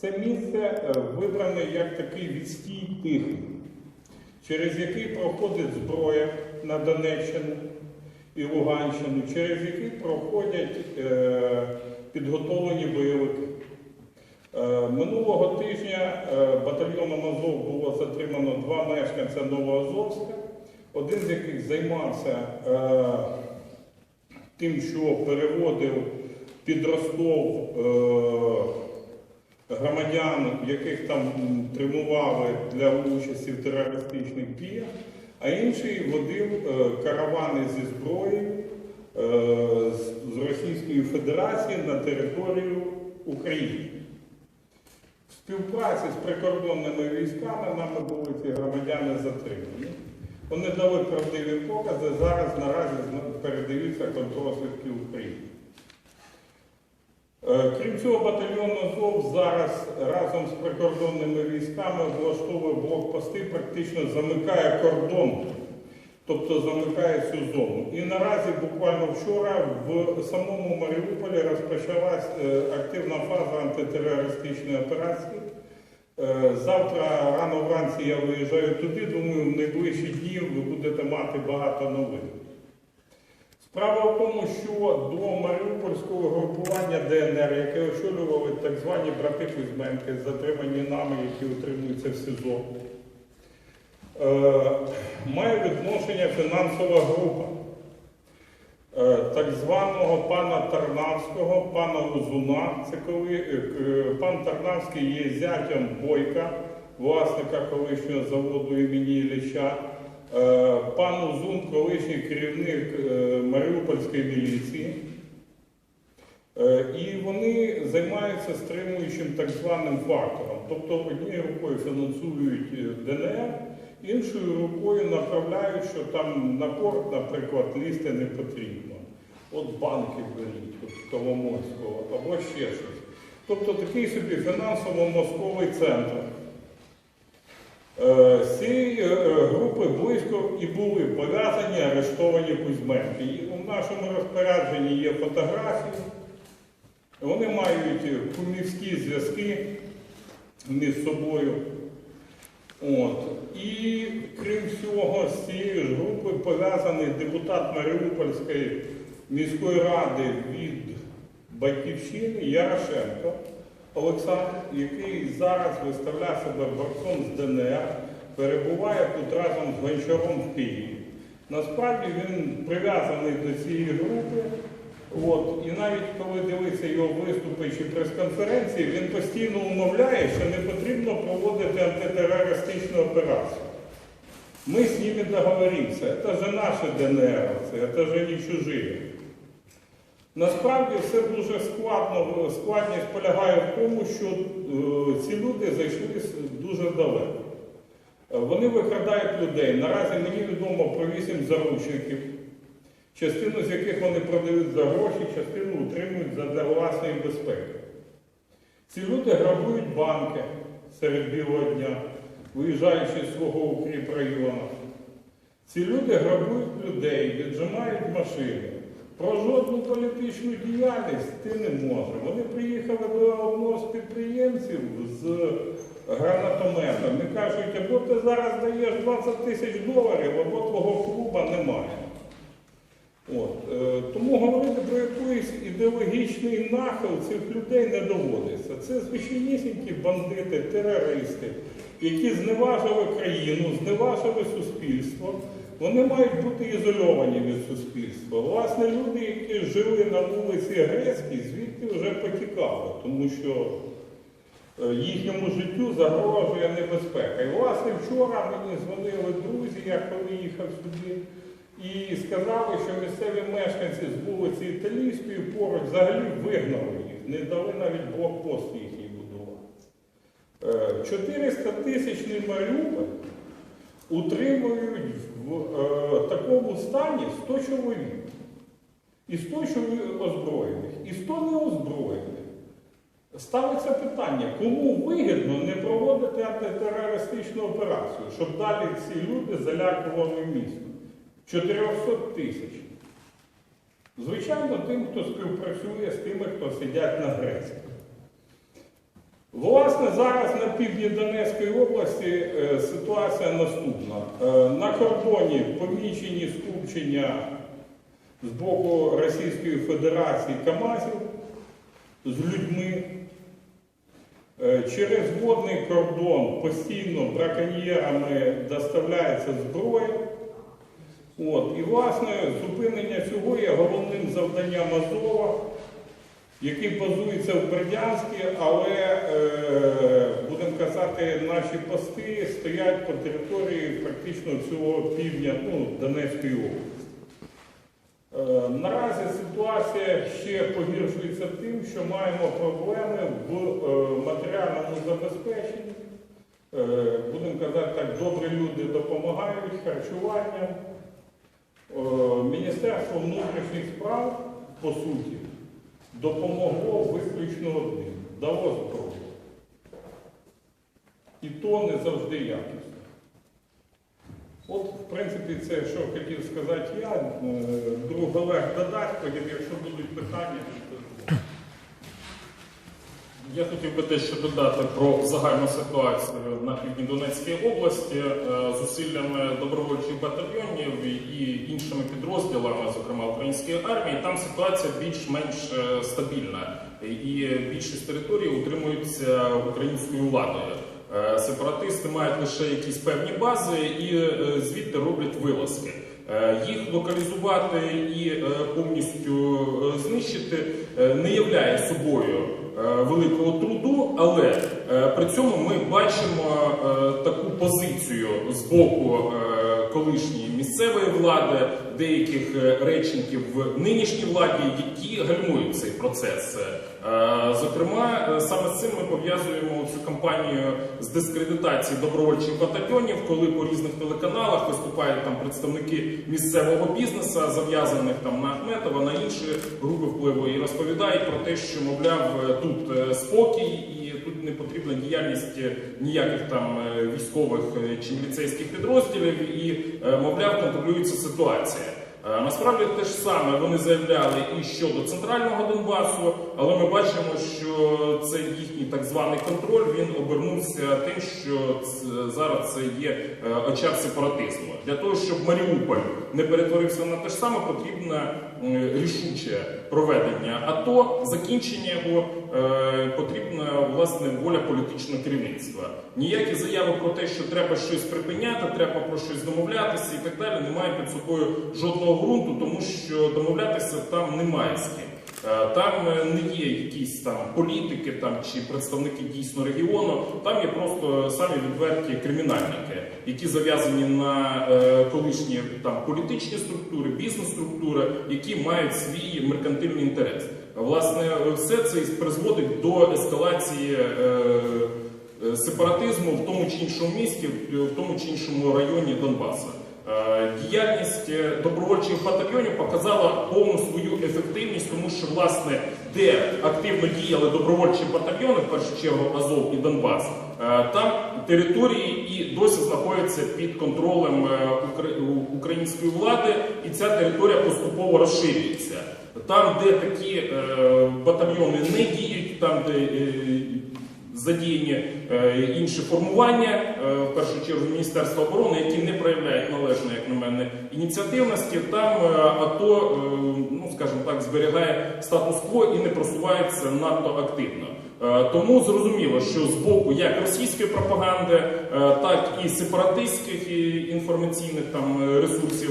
Це місце е, вибране як такий відстій тихий, через який проходить зброя на Донеччину і Луганщину, через який проходять е, підготовлені бойовики. Е, Минулого тижня батальйоном Азов було затримано два мешканця Новоазовська, один з яких займався тим, що переводив під Ростов громадян, яких там тримували для участі в терористичних діях, а інший водив е, каравани зі зброєю е, з- Російської Федерації на територію України. В співпраці з прикордонними військами нами були ці громадяни затримані. Вони дали правдиві покази, зараз наразі передаються контрозвідки України. Е, Крім цього, батальйон Азов зараз разом з прикордонними військами влаштовує блокпости, практично замикає кордон, тобто замикає цю зону. І наразі, буквально вчора, в самому Маріуполі розпочалась е, активна фаза антитерористичної операції. Е, Завтра рано вранці я виїжджаю туди, думаю, в найближчі дні ви будете мати багато новин. Справа в тому, що до Маріупольського групування ДНР, яке очолювали так звані брати Кузьменки, затримані нами, які утримуються в СИЗО, е, має відношення фінансова група е, так званого пана Тарнавського, пана Лузуна. Це коли е, пан Тарнавський є зятям Бойка, власника колишнього заводу імені Ілліча. Е, Пан Узун, колишній керівник е, Маріупольської міліції. Е, І вони займаються стримуючим так званим фактором. Тобто однією рукою фінансують ДНР, іншою рукою направляють, що там на порт, наприклад, лізти не потрібно. От банки беріть, от Коломойського, або ще щось. Тобто такий собі фінансово-мозковий центр. Е, З цієї е, групи близько і були пов'язані арештовані Кузьменки. І у нашому розпорядженні є фотографії. Вони мають е, кумівські зв'язки між собою. От. І крім всього, з цією ж групою пов'язаний депутат Маріупольської міської ради від Батьківщини Ярошенко Олександр, який зараз виставляє себе борцом з ДНР, перебуває тут разом з Гончаром в Києві. Насправді він прив'язаний до цієї групи. От, і навіть коли дивиться його виступи чи прес-конференції, він постійно умовляє, що не потрібно проводити антитерористичну операцію. Мы с ними договоримся. Это же наші ДНРовці, это же не чужі. Насправді все дуже складно, складність полягає в тому, що е, ці люди зайшли дуже далеко. Вони викрадають людей. Наразі мені відомо про вісім заручників, частину з яких вони продають за гроші, частину утримують для власної безпеки. Ці люди грабують банки серед білого дня, виїжджаючи з свого укріпрайону. Ці люди грабують людей, віджимають машини. Про жодну політичну діяльність ти не може. Вони приїхали до одного з підприємців з гранатометом і кажуть, або ти зараз даєш 20 тисяч доларів, або твого клуба немає. От, е, тому говорити про якийсь ідеологічний нахил цих людей не доводиться. Це звичайнісінькі бандити, терористи, які зневажили країну, зневажили суспільство. Вони мають бути ізольовані від суспільства. Власне, люди, які жили на вулиці Грецькій, звідти вже потікали, тому що е, їхньому життю загрожує небезпека. І власне вчора мені дзвонили друзі, я коли їхав сюди, і сказали, що місцеві мешканці з вулиці Італійської поруч взагалі вигнали їх, не дали навіть блокпост будувати. 400 тисячний Маріуполь утримують в е, такому стані 100 чоловік. І 100 чоловік озброєних, і 100 неозброєних. Ставиться питання, кому вигідно не проводити антитерористичну операцію, щоб далі ці люди залякували місто. 400 тисяч. Звичайно, тим, хто співпрацює з тими, хто сидять на Грецькій. Власне, зараз на півдні Донецької області е, ситуація наступна. Е, На кордоні помічені скупчення з боку Російської Федерації КАМАЗів з людьми. Е, Через водний кордон постійно браконьєрами доставляється зброя. От, і власне зупинення цього є головним завданням Азова, який базується в Бердянську, але, е, будемо казати, наші пости стоять по території практично всього півдня ну, Донецької області. Е, Наразі ситуація ще погіршується тим, що маємо проблеми в е, матеріальному забезпеченні. Будемо казати так, добрі люди допомагають харчуванням. Міністерство внутрішніх справ, по суті, допомогло виключно одним, дало зброю. І то не завжди якісно. От, в принципі, це, що хотів сказати я. Е, Друг Олег потім, якщо будуть питання, Я хотів би дещо додати про загальну ситуацію на півдні Донецької області Е, зусиллями добровольчих батальйонів і іншими підрозділами, зокрема української армії. Там ситуація більш-менш е, стабільна, і більшість територій утримуються українською владою. Е, Сепаратисти мають лише якісь певні бази і звідти роблять вилазки. Їх локалізувати і повністю знищити не являє собою великого труду, але е, при цьому ми бачимо е, таку позицію з боку е, колишньої місцевої влади, деяких е, речників в нинішній владі, які гальмують цей процес. Е, Зокрема, е, саме з цим ми пов'язуємо цю кампанію з дискредитації добровольчих батальйонів, коли по різних телеканалах виступають там представники місцевого бізнесу, зав'язаних там на Ахметова, на інші групи впливу, і розповідають про те, що мовляв тут спокій тут не потрібна діяльність е, ніяких там е, військових е, чи міліцейських підрозділів, і мовляв контролюється ситуація. Е, Насправді те ж саме вони заявляли і щодо центрального Донбасу, але ми бачимо, що цей їхній так званий контроль він обернувся тим, що зараз це є е, очаг сепаратизму. Для того, щоб Маріуполь не перетворився на те ж саме, потрібно е, рішуче проведення. АТО, закінчення його е, потрібна власне воля політичного керівництва. Ніякі заяви про те, що треба щось припиняти, треба про щось домовлятися і так далі, не мають під собою жодного ґрунту, тому що домовлятися там немає з ким. Е, Там е, не є якісь там політики там чи представники дійсно регіону. Там є просто самі відверті кримінальники, які зав'язані на е, колишні там політичні структури, бізнес-структури, які мають свій меркантильний інтерес. Власне, все це призводить до ескалації. Сепаратизму в тому чи іншому місті, в тому чи іншому районі Донбасу. Е, Діяльність е, добровольчих батальйонів показала повну свою ефективність, тому що власне де активно діяли добровольчі батальйони, в першу чергу Азов і Донбас, е, там території і досі знаходяться під контролем української влади, і ця територія поступово розширюється. Там, де такі батальйони не діють, там де задіяні е, інші формування, е, в першу чергу Міністерства оборони, які не проявляють належно, як на мене, ініціативності. Там е, АТО, ну скажімо так, зберігає статус-кво і не просувається надто активно. Тому зрозуміло, що з боку як російської пропаганди, так і сепаратистських інформаційних там ресурсів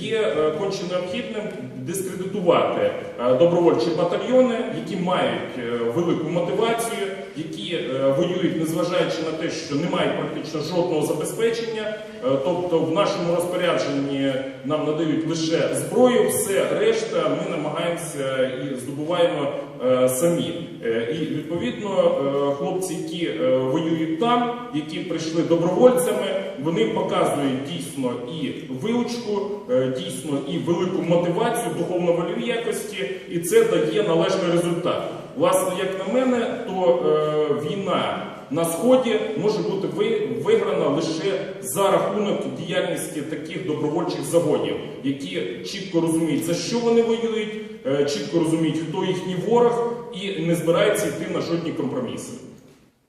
є конче необхідним дискредитувати добровольчі батальйони, які мають велику мотивацію, які е, воюють, незважаючи на те, що не мають практично жодного забезпечення. Е, Тобто, в нашому розпорядженні нам надають лише зброю, все решта ми намагаємося і здобуваємо е, самі. І відповідно хлопці, які воюють там, які прийшли добровольцями, вони показують дійсно і вилучку, дійсно і велику мотивацію, духовно-вольові якості, і це дає належний результат. Власне, як на мене, то е, війна на сході може бути ви- виграна лише за рахунок діяльності таких добровольчих загонів, які чітко розуміють, за що вони воюють, е, чітко розуміють, хто їхній ворог, і не збираються йти на жодні компроміси.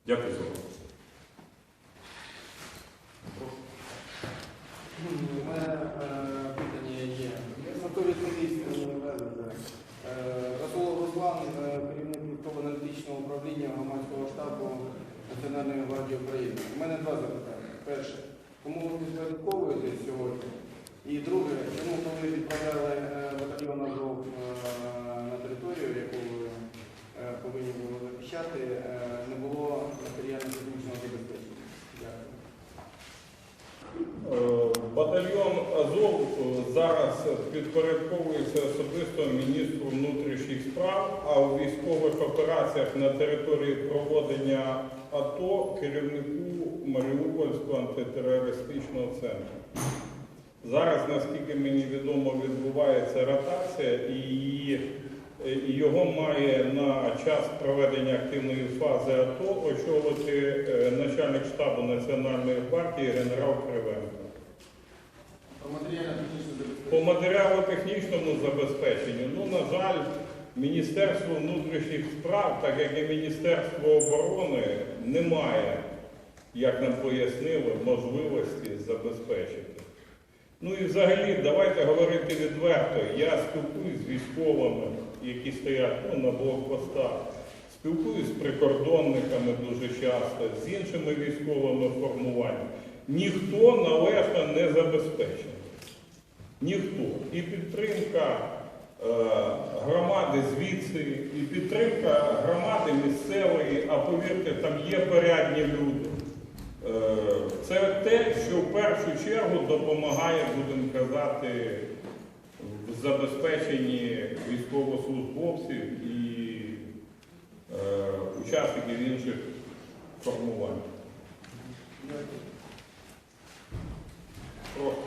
Дякую за увагу. У мене е, питання є. Готові комісії Расул Руслан, е, керівник військово-аналітичного управління громадського штабу Національної гвардії України. У мене два запитання. Перше, кому ви підпорядковуєтесь сьогодні? І друге, чому коли відправляли е, батальйон Азов е, на територію, яку ви е, повинні були захищати, не було матеріально-технічного забезпечення? Дякую. Батальйон Азов зараз підпорядковується особисто міністру внутрішніх справ, а у військових операціях на території проводення АТО керівнику Маріупольського антитерористичного центру. Зараз, наскільки мені відомо, відбувається ротація і її- його має на час проведення активної фази АТО очолити е, начальник штабу Національної гвардії генерал Кривенко. По матеріало-технічному забезпеченню, ну, на жаль, Міністерство внутрішніх справ, так як і Міністерство оборони, немає, як нам пояснили, можливості забезпечити. Ну і взагалі, давайте говорити відверто. Я спілкуюсь з військовими, які стоять ну, на блокпостах, спілкуюсь з прикордонниками дуже часто, з іншими військовими формуваннями. Ніхто належно не забезпечений. Ніхто. І підтримка е, громади звідси, і підтримка громади місцевої, а повірте, там є порядні люди. Е, це те, що в першу чергу допомагає, будемо казати, в забезпеченні військовослужбовців і е, учасників інших формувань. Прошу.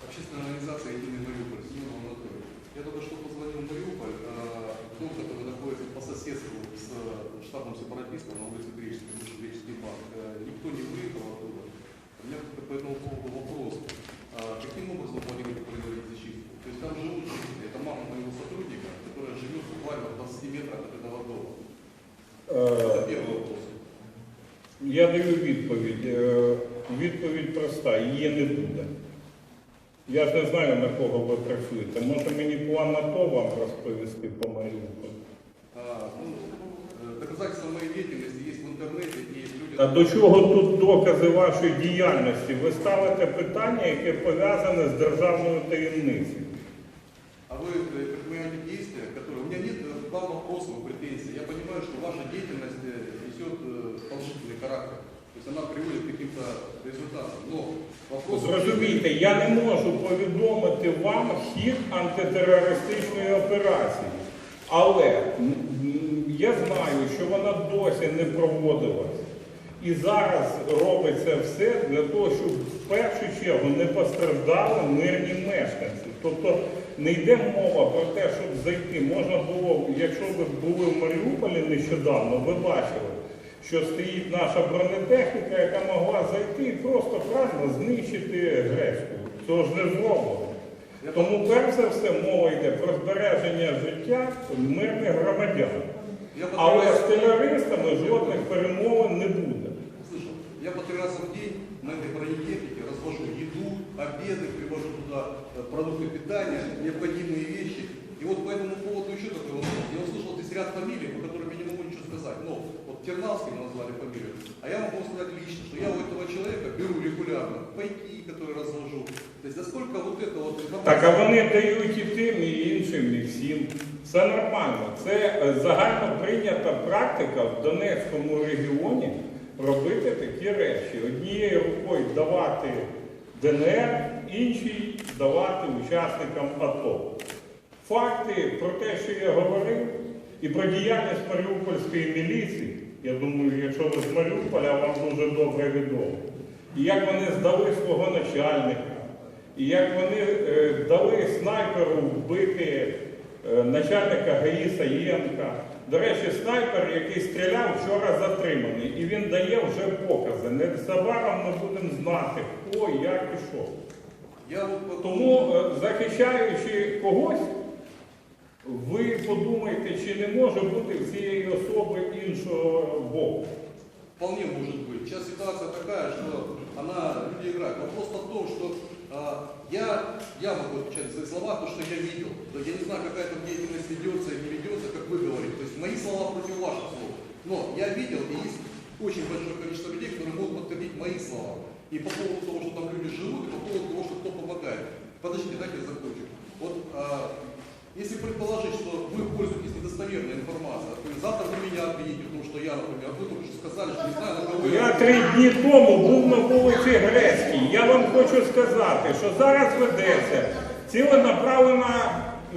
Общественная организация «Единый Мариуполь», Семенов Анатолий. Я только что позвонил в Мариуполь, э, дом, который находится по соседству с э, штабом сепаратистов на улице Греческой, греческий банк. Э, Никто не выехал оттуда. У меня по этому поводу вопрос. А Каким образом планируете производить зачистку? То есть там живут жители, это мама моего сотрудника, которая живет буквально в 20 метрах от этого дома. Это первый вопрос. Я даю Відповідь проста, її не буде. Я ж не знаю, на кого ви працюєте. Може мені план АТО вам розповісти по Маріуполю? А, ну, э, доказательства моей деятельности есть в интернете, и люди... А до чого тут докази вашої діяльності? Ви ставите питання, яке пов'язане з державною таємницею. А вы э, предпринимаете действия, которые... У меня нет э, к вам вопросов, претензий. Я понимаю, что ваша деятельность э, несет э, положительный характер. То есть она приводит к каким-то результатам. Но вопрос... Зрозумійте, я не можу повідомити вам хід антитерористичної операції. Але я знаю, що вона досі не проводилась. І зараз робиться все для того, щоб в першу чергу не постраждали мирні мешканці. Тобто не йде мова про те, щоб зайти. Можна було, якщо ви були в Маріуполі нещодавно, ви бачили, що стоїть наша бронетехніка, яка могла зайти і просто правильно знищити гречку. Цього ж не зроблено. Я Тому перш за все мова йде про збереження життя мирних громадян. Я по три Але з раза в день- терористами жодних перемовин не буде. Слышал. Я по три раза в день на этой бронетехнике развожу еду, обеды, привожу туда э, продукты питания, необходимые вещи. И вот по этому поводу еще такой вопрос. Я услышал здесь ряд фамилий, по которым я не могу ничего сказать. Но вот Тернавский назвали фамилию. А я могу сказать лично, что я у этого человека беру регулярно пайки, которые развожу. То есть насколько вот это вот информация... Так, а вони дають і тим, і іншим, і всім. Це нормально. Це е, загально прийнята практика в Донецькому регіоні робити такі речі. Однією рукою давати ДНР, іншій давати учасникам АТО. Факти про те, що я говорив, і про діяльність Маріупольської міліції, я думаю, якщо ви з Маріуполя, вам дуже добре відомо. І як вони здали свого начальника, і як вони е, дали снайперу вбити е, начальника ГАІ Саєнка. До речі, снайпер, який стріляв, вчора затриманий, і він дає вже покази. Незабаром ми будемо знати, хто, як і що. Я Тому, е, захищаючи когось, Ви подумайте, чи не може бути в цієї особи іншого боку. Вполне может быть. Сейчас ситуация такая, что она, люди играют. Вопрос в том, что а, я, я могу отвечать за свои слова, то, что я видел. То есть я не знаю, какая там деятельность ведется или не ведется, как вы говорите. То есть мои слова против ваших слов. Но я видел, и есть очень большое количество людей, которые могут подтвердить мои слова. И по поводу того, что там люди живут, и по поводу того, что кто помогает. Подождите, дайте я закончу. Вот а, если предположить, что вы пользуетесь недостоверной информацией, то есть завтра вы меня обвините, потому что я, например, вы только что сказали, что не знаю, на кого Я три дні тому був на вулиці Грецькій. Я вам хочу сказати, що зараз ведеться ціленаправлена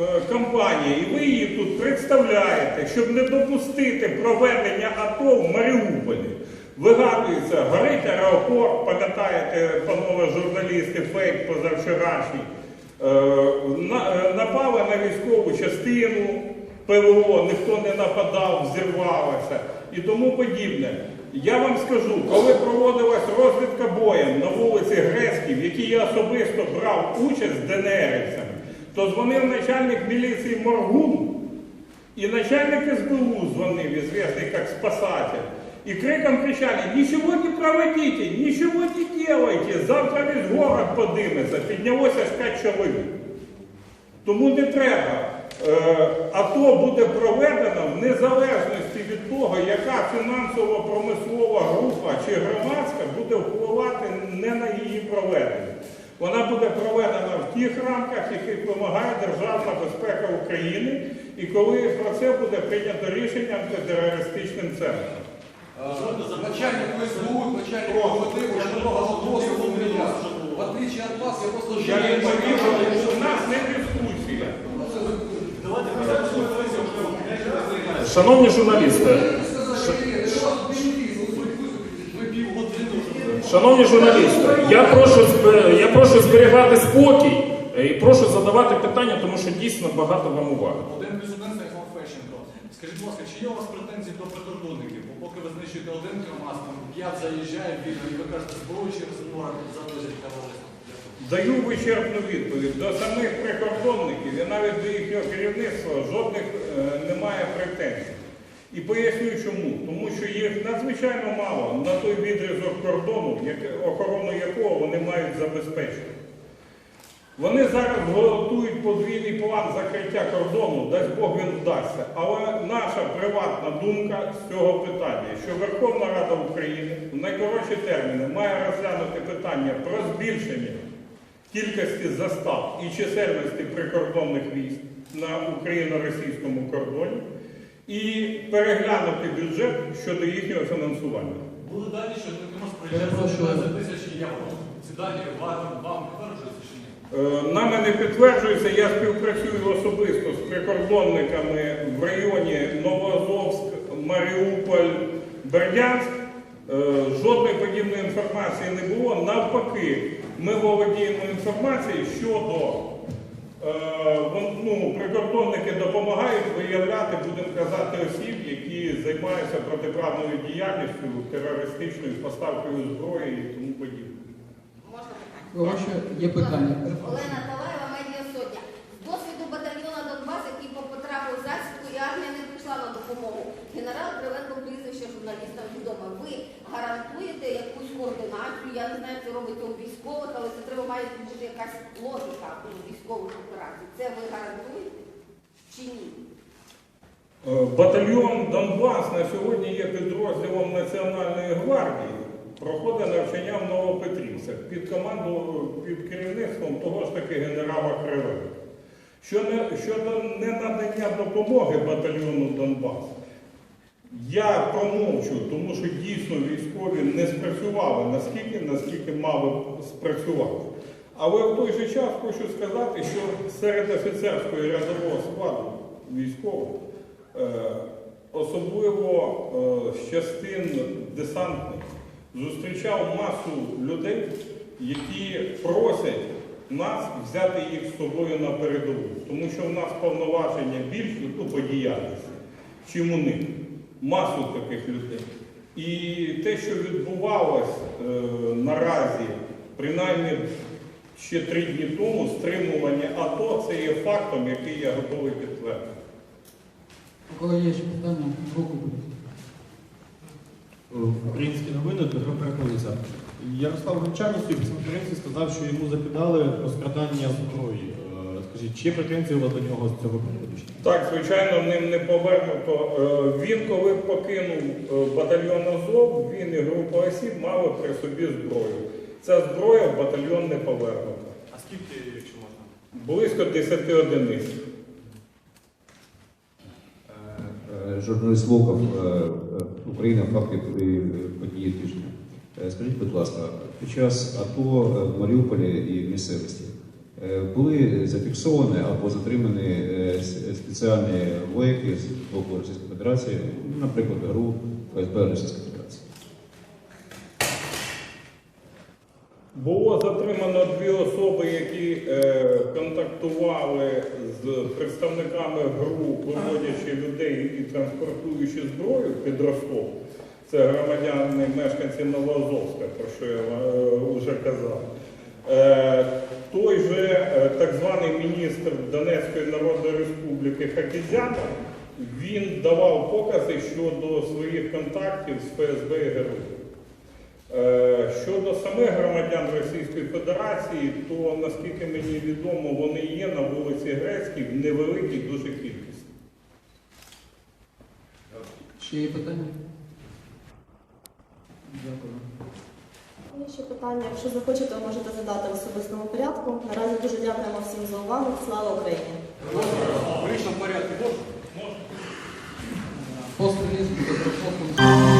е, кампанія, і ви її тут представляєте, щоб не допустити проведення АТО в Маріуполі. Вигадується, горить аеропорт, пам'ятаєте, панове журналісти, фейк позавчорашній. Е, е, Напали на військову частину, ПВО, ніхто не нападав, взірвалося і тому подібне. Я вам скажу, коли проводилась розвідка боєм на вулиці Грецькій, в якій я особисто брав участь з ДНРівцями, то дзвонив начальник міліції Моргун, и начальник СБУ звонил, известный как спасатель. И криком кричали, ничего не проводите, ничего не делайте, завтра весь город подымется. Піднялося аж 5 чоловік. Тому не треба. Е, АТО буде проведено в незалежності від того, яка фінансово-промислова група чи громадська буде впливати не на її проведення. Вона буде проведена в тих рамках, яких вимагає Державна безпека України, і коли про це буде прийнято рішення антитерористичним центром. А, Начальник СБУ, начальник ОВД, очень много вопросов у меня. В отличие от вас, я просто Я не живу. повірю, що в нас не дискусія. Шановні журналісти, шановні журналісти, я прошу я прошу зберігати спокій е, і прошу задавати питання, тому що дійсно багато вам уваги. Один плюс один Станіслав Фещенко. Скажіть, будь ласка, чи є у вас претензії до прикордонників? Бо поки ви знищуєте один КАМАЗ, там п'ять заїжджає вільно, і ви кажете, зброю через море завозять товариство. Даю вичерпну відповідь до самих прикордонників і навіть до їхнього керівництва жодних е, немає претензій. І поясню чому. Тому що їх надзвичайно мало на той відрізок кордону, охорону якого вони мають забезпечити. Вони зараз готують подвійний план закриття кордону, дасть Бог він вдасться. Але наша приватна думка з цього питання, що Верховна Рада України в найкоротші терміни має розглянути питання про збільшення кількості застав і чисельності прикордонних військ на україно-російському кордоні і переглянути бюджет щодо їхнього фінансування. Були дані, що Дмитро приїжджає за 15 тисяч євро. Ці дані вам, вам підтверджуються чи ні? Е, Нами не підтверджується, я співпрацюю особисто з прикордонниками в районі Новоазовськ, Маріуполь, Бердянськ. Е, Жодної подібної інформації не було. Навпаки, ми володіємо інформацією щодо е, ну, прикордонники допомагають виявляти, будемо казати, осіб, які займаються протиправною діяльністю, терористичною поставкою зброї. Питання? Ваше є питання. Олена Талаєва, медіа сотня. З досвіду батальйону Донбас, який потрапив в засідку, і армія не прийшла на допомогу. Генерал Кривенко прізвище журналістам відомо. Ви гарантуєте якусь координацію? Я не знаю, це робиться у військових, але це треба має бути якась логіка у військових операцій. Це ви гарантуєте чи ні? Е, Батальйон Донбас на сьогодні є підрозділом Національної гвардії. Проходить навчання в Новопетрівцях під команду під керівництвом того ж таки генерала Кривенка. Щодо, щодо ненадання допомоги батальйону Донбас, я промовчу, тому що дійсно військові не спрацювали наскільки, наскільки мали б спрацювати. Але в той же час хочу сказати, що серед офіцерського і рядового складу військових, е, особливо е, з частин десантних, зустрічав масу людей, які просять нас взяти їх з собою на передову, тому що в нас повноваження більші ну, по чим у них. Масу таких людей. І те, що відбувалось е, наразі, принаймні ще три дні тому, стримування АТО, це є фактом, який я готовий підтвердити. У є ще питання, руку будь. Українські новини Петро Переколиця. Ярослав Гончар у прес-конференції сказав, що йому закидали розкрадання зброї. Е, Скажіть, чи претензії у вас до нього з цього приводу? Так, звичайно, ним не повернуто. Е, Він, коли покинув е, батальйон Азов, він і група осіб мали при собі зброю. Ця зброя в батальйон не повернута. А скільки, якщо можна? Близько 10 одиниць. Е, Журналіст Локов е, е, Україна, факти е, події тижня. Е, Скажіть, будь ласка, під час АТО е, в Маріуполі і в місцевості е, були зафіксовані або затримані е, спеціальні вояки з боку Російської Федерації, наприклад, ГРУ ФСБ Російської Федерації? Було затримано дві особи, які е, контактували з представниками ГРУ, виводячи людей і транспортуючи зброю під Ростов. Це громадяни, мешканці Новоазовська, про що я е, вже казав. Е, той же е, так званий міністр Донецької Народної Республіки Хакізянов, він давав покази щодо своїх контактів з ФСБ і ГРУ. Е, Щодо самих громадян Російської Федерації, то наскільки мені відомо, вони є на вулиці Грецькій в невеликій дуже кількості. Ще є питання? Дякую. Є ще питання, якщо захочете, можете задати в особистому порядку. Наразі дуже дякуємо всім за увагу. Слава Україні! В личном порядке можно? Прослуханий.